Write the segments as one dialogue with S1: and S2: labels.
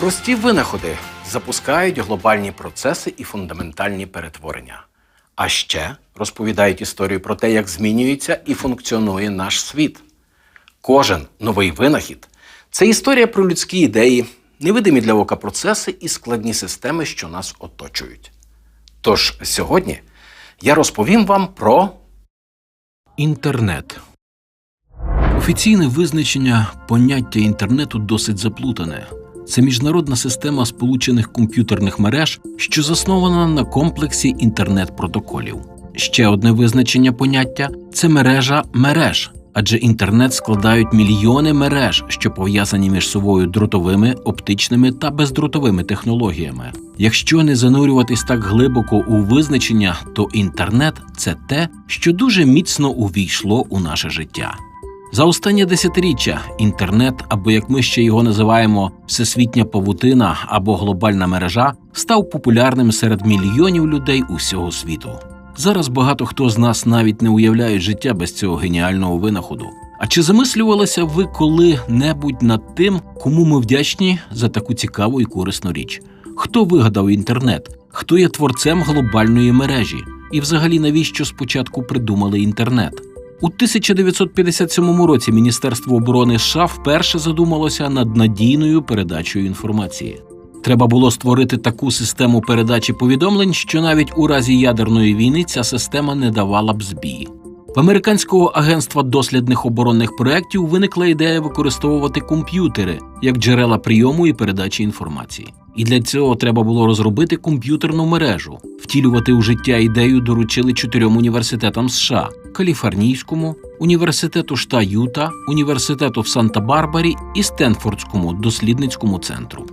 S1: Прості винаходи запускають глобальні процеси і фундаментальні перетворення. А ще розповідають історію про те, як змінюється і функціонує наш світ. Кожен новий винахід це історія про людські ідеї, невидимі для ока процеси і складні системи, що нас оточують. Тож сьогодні я розповім вам про
S2: Інтернет. Офіційне визначення поняття інтернету досить заплутане. Це міжнародна система сполучених комп'ютерних мереж, що заснована на комплексі інтернет-протоколів. Ще одне визначення поняття це мережа мереж, адже інтернет складають мільйони мереж, що пов'язані між собою дротовими, оптичними та бездротовими технологіями. Якщо не занурюватись так глибоко у визначення, то інтернет це те, що дуже міцно увійшло у наше життя. За останнє десятиріччя інтернет, або як ми ще його називаємо, всесвітня павутина або глобальна мережа, став популярним серед мільйонів людей усього світу. Зараз багато хто з нас навіть не уявляє життя без цього геніального винаходу. А чи замислювалися ви коли-небудь над тим, кому ми вдячні за таку цікаву і корисну річ? Хто вигадав інтернет? Хто є творцем глобальної мережі? І взагалі навіщо спочатку придумали інтернет? У 1957 році Міністерство оборони США вперше задумалося над надійною передачею інформації. Треба було створити таку систему передачі повідомлень, що навіть у разі ядерної війни ця система не давала б збій. В американського агентства дослідних оборонних проєктів виникла ідея використовувати комп'ютери як джерела прийому і передачі інформації. І для цього треба було розробити комп'ютерну мережу. Втілювати у життя ідею доручили чотирьом університетам США: Каліфорнійському, університету штата Юта, університету в Санта-Барбарі і Стенфордському дослідницькому центру.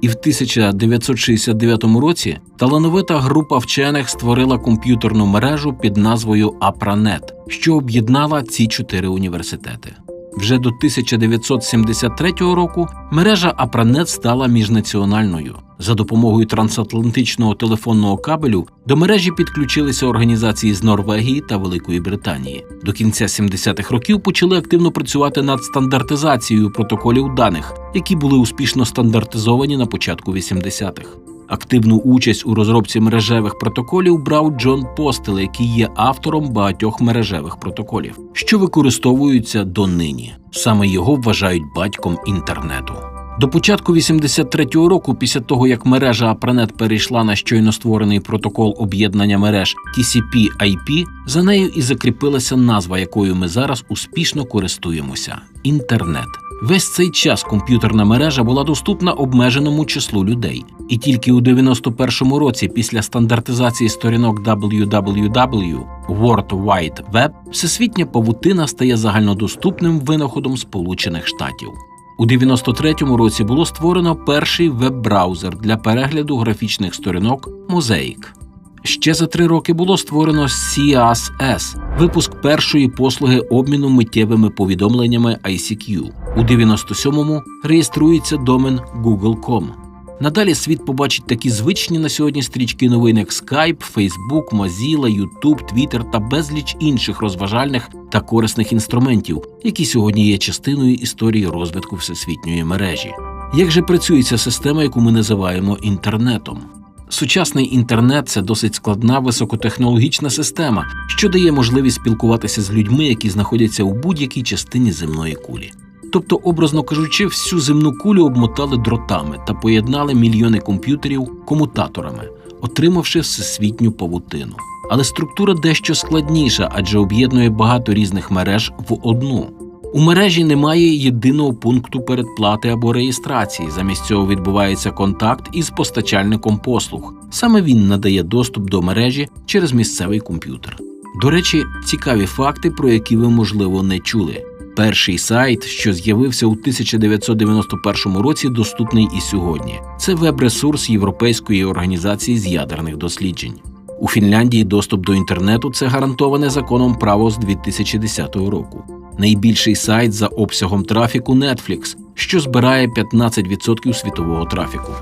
S2: І в 1969 році талановита група вчених створила комп'ютерну мережу під назвою APRANET, що об'єднала ці чотири університети. Вже до 1973 року мережа Апранет стала міжнаціональною. За допомогою трансатлантичного телефонного кабелю до мережі підключилися організації з Норвегії та Великої Британії. До кінця 70-х років почали активно працювати над стандартизацією протоколів даних, які були успішно стандартизовані на початку 80-х. Активну участь у розробці мережевих протоколів брав Джон Постел, який є автором багатьох мережевих протоколів, що використовуються донині. Саме його вважають батьком інтернету. До початку 83-го року, після того як мережа APRANET перейшла на щойно створений протокол об'єднання мереж TCP/IP, за нею і закріпилася назва, якою ми зараз успішно користуємося інтернет. Весь цей час комп'ютерна мережа була доступна обмеженому числу людей, і тільки у 91-му році, після стандартизації сторінок www World Wide Web, всесвітня павутина стає загальнодоступним винаходом Сполучених Штатів. У 93-му році було створено перший веб-браузер для перегляду графічних сторінок Mosaic. Ще за три роки було створено CSS – випуск першої послуги обміну миттєвими повідомленнями ICQ. У 97-му реєструється домен Google.com. Надалі світ побачить такі звичні на сьогодні стрічки новин, як Skype, Facebook, Mozilla, YouTube, Twitter та безліч інших розважальних та корисних інструментів, які сьогодні є частиною історії розвитку всесвітньої мережі. Як же працює ця система, яку ми називаємо інтернетом? Сучасний інтернет це досить складна високотехнологічна система, що дає можливість спілкуватися з людьми, які знаходяться у будь-якій частині земної кулі. Тобто, образно кажучи, всю земну кулю обмотали дротами та поєднали мільйони комп'ютерів комутаторами, отримавши всесвітню павутину. Але структура дещо складніша, адже об'єднує багато різних мереж в одну. У мережі немає єдиного пункту передплати або реєстрації. Замість цього відбувається контакт із постачальником послуг. Саме він надає доступ до мережі через місцевий комп'ютер. До речі, цікаві факти, про які ви можливо не чули. Перший сайт, що з'явився у 1991 році, доступний і сьогодні. Це веб-ресурс Європейської організації з ядерних досліджень. У Фінляндії доступ до інтернету це гарантоване законом право з 2010 року. Найбільший сайт за обсягом трафіку Netflix, що збирає 15% світового трафіку.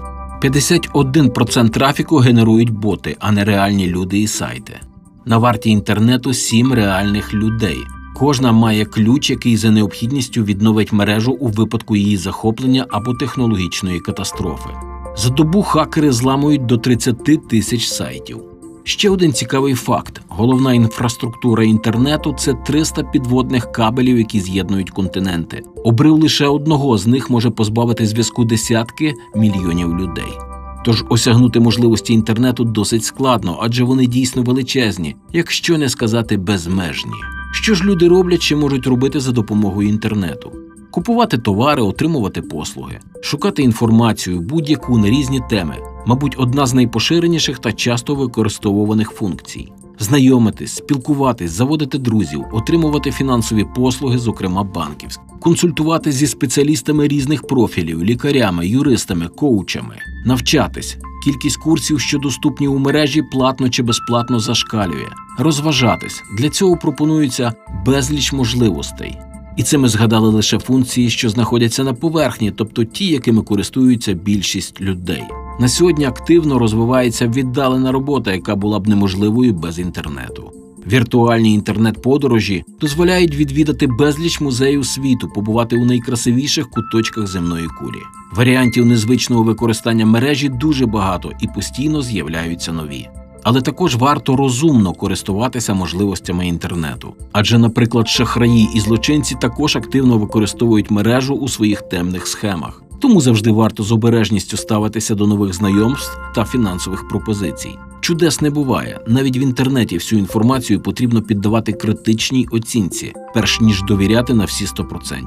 S2: 51% трафіку генерують боти, а не реальні люди і сайти. На варті інтернету 7 реальних людей. Кожна має ключ, який за необхідністю відновить мережу у випадку її захоплення або технологічної катастрофи. За добу хакери зламують до 30 тисяч сайтів. Ще один цікавий факт: головна інфраструктура інтернету це 300 підводних кабелів, які з'єднують континенти. Обрив лише одного з них може позбавити зв'язку десятки мільйонів людей. Тож осягнути можливості інтернету досить складно, адже вони дійсно величезні, якщо не сказати безмежні. Що ж люди роблять чи можуть робити за допомогою інтернету? Купувати товари, отримувати послуги, шукати інформацію будь-яку на різні теми, мабуть, одна з найпоширеніших та часто використовуваних функцій. Знайомитись, спілкуватись, заводити друзів, отримувати фінансові послуги, зокрема банківські, консультувати зі спеціалістами різних профілів, лікарями, юристами, коучами, навчатись. Кількість курсів, що доступні у мережі, платно чи безплатно зашкалює, розважатись. Для цього пропонується безліч можливостей. І це ми згадали лише функції, що знаходяться на поверхні, тобто ті, якими користуються більшість людей. На сьогодні активно розвивається віддалена робота, яка була б неможливою без інтернету. Віртуальні інтернет-подорожі дозволяють відвідати безліч музеїв світу, побувати у найкрасивіших куточках земної кулі. Варіантів незвичного використання мережі дуже багато і постійно з'являються нові. Але також варто розумно користуватися можливостями інтернету. Адже, наприклад, шахраї і злочинці також активно використовують мережу у своїх темних схемах. Тому завжди варто з обережністю ставитися до нових знайомств та фінансових пропозицій. Чудес не буває. Навіть в інтернеті всю інформацію потрібно піддавати критичній оцінці, перш ніж довіряти на всі 100%.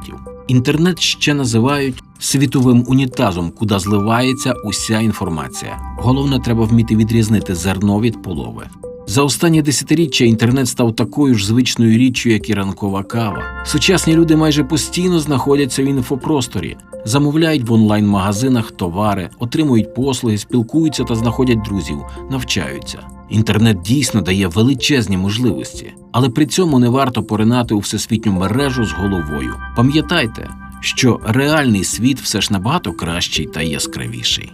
S2: Інтернет ще називають світовим унітазом, куди зливається уся інформація. Головне, треба вміти відрізнити зерно від полови. За останні десятиріччя інтернет став такою ж звичною річчю, як і ранкова кава. Сучасні люди майже постійно знаходяться в інфопросторі, замовляють в онлайн-магазинах товари, отримують послуги, спілкуються та знаходять друзів, навчаються. Інтернет дійсно дає величезні можливості, але при цьому не варто поринати у всесвітню мережу з головою. Пам'ятайте, що реальний світ все ж набагато кращий та яскравіший.